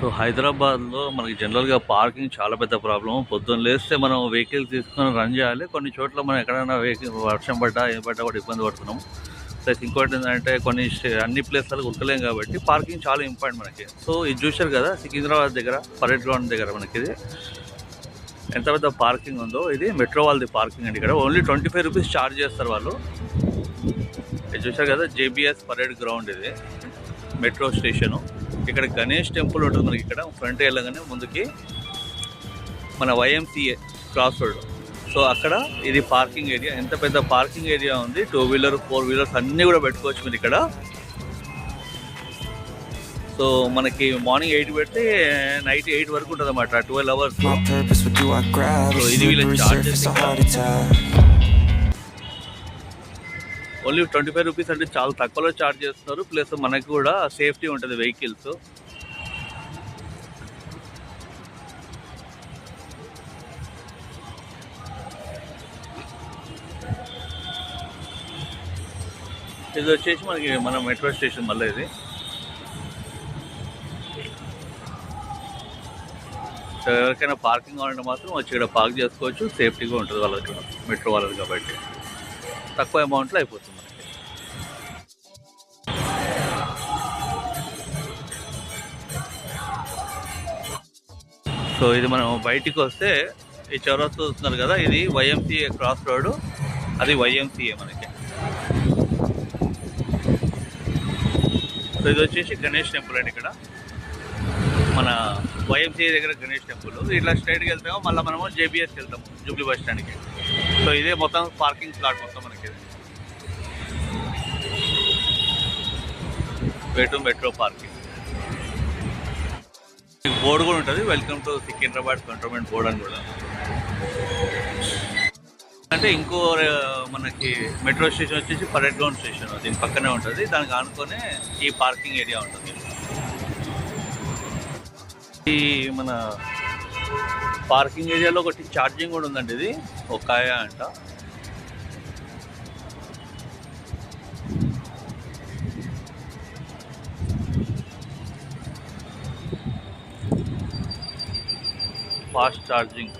So హైదరాబాద్లో మనకి జనరల్గా పార్కింగ్ చాలా పెద్ద ప్రాబ్లం పొద్దున్న లేస్తే మనం వెహికల్ తీసుకొని రన్ చేయాలి. కొన్ని చోట్ల మనం ఎక్కడైనా వెహికల్ వర్షం పడ్డా ఏం పడ్డా కూడా ఇబ్బంది పడుతున్నాం. ప్లస్ ఇంకోటి ఏంటంటే కొన్ని అన్ని ప్లేస్లకు ఉరకలేం కాబట్టి పార్కింగ్ చాలా ఇంపార్టెంట్ మనకి. సో ఇది చూశారు కదా సికింద్రాబాద్ దగ్గర పరేడ్ గ్రౌండ్ దగ్గర మనకి ఇది. ఎంత పెద్ద పార్కింగ్ ఉందో ఇది మెట్రో వాళ్ళది పార్కింగ్ అండి ఇక్కడ. Only twenty five rupees charge చేస్తారు వాళ్ళు. ఇది చూశారు కదా జేబిఎస్ పరేడ్ గ్రౌండ్ ఇది. Metro station. ఇక్కడ గణేష్ టెంపుల్ ఉంటుంది మనకి ఇక్కడ. ఫ్రంట్ వెళ్ళగానే ముందుకి మన వైఎంసీఏ క్రాస్ రోడ్ సో అక్కడ ఇది పార్కింగ్ ఏరియా ఎంత పెద్ద పార్కింగ్ ఏరియా ఉంది. టూ వీలర్ ఫోర్ వీలర్స్ అన్నీ కూడా పెట్టుకోవచ్చు మీరు ఇక్కడ. సో మనకి మార్నింగ్ ఎయిట్ పెడితే నైట్ ఎయిట్ వరకు ఉంటుంది అన్నమాట ట్వెల్వ్ అవర్స్. ఇది వీళ్ళ. ఓన్లీ ట్వంటీ ఫైవ్ రూపీస్ అంటే చాలా తక్కువలో ఛార్జ్ చేస్తున్నారు ప్లస్ మనకి కూడా సేఫ్టీ ఉంటుంది వెహికల్స్. ఇది వచ్చేసి మనకి మన మెట్రో స్టేషన్ మళ్ళీ ఇది. సో ఎవరికైనా పార్కింగ్ కావాలంటే మాత్రం వచ్చి ఇక్కడ పార్క్ చేసుకోవచ్చు. సేఫ్టీగా ఉంటుంది వాళ్ళకి. మెట్రో వాళ్ళది కాబట్టి. తక్కువ అమౌంట్లో అయిపోతుంది మనకి. సో ఇది మనం బయటికి వస్తే ఈ చౌరస్తా చూస్తున్నారు కదా ఇది వైఎంసీఏ క్రాస్ రోడ్. అది వైఎంసీఏ మనకి. సో ఇది వచ్చేసి గణేష్ టెంపుల్ అండి ఇక్కడ. మన వైఎంసీఏ దగ్గర గణేష్ టెంపుల్. ఇట్లా స్ట్రైట్కి వెళ్తామో మళ్ళీ మనము జేబీఎస్కి వెళ్తాము జూబ్లీ బస్ స్టాండ్కి సో ఇదే మొత్తం పార్కింగ్ స్లాట్ మొత్తం మనకి. ఇది. మెట్రో పార్కింగ్ బోర్డు కూడా ఉంటుంది. Welcome to Secunderabad cantonment board అని కూడా. అంటే ఇంకో మనకి మెట్రో స్టేషన్ వచ్చేసి పరేడ్ గ్రౌండ్ స్టేషన్ దీని పక్కనే ఉంటుంది. దానికి ఆనుకొనే ఈ పార్కింగ్ ఏరియా ఉంటుంది. ఈ మన పార్కింగ్ ఏరియాలో ఒకటి ఛార్జింగ్ కూడా ఉందండి ఇది. ఒకాయ అంట. Fast charging.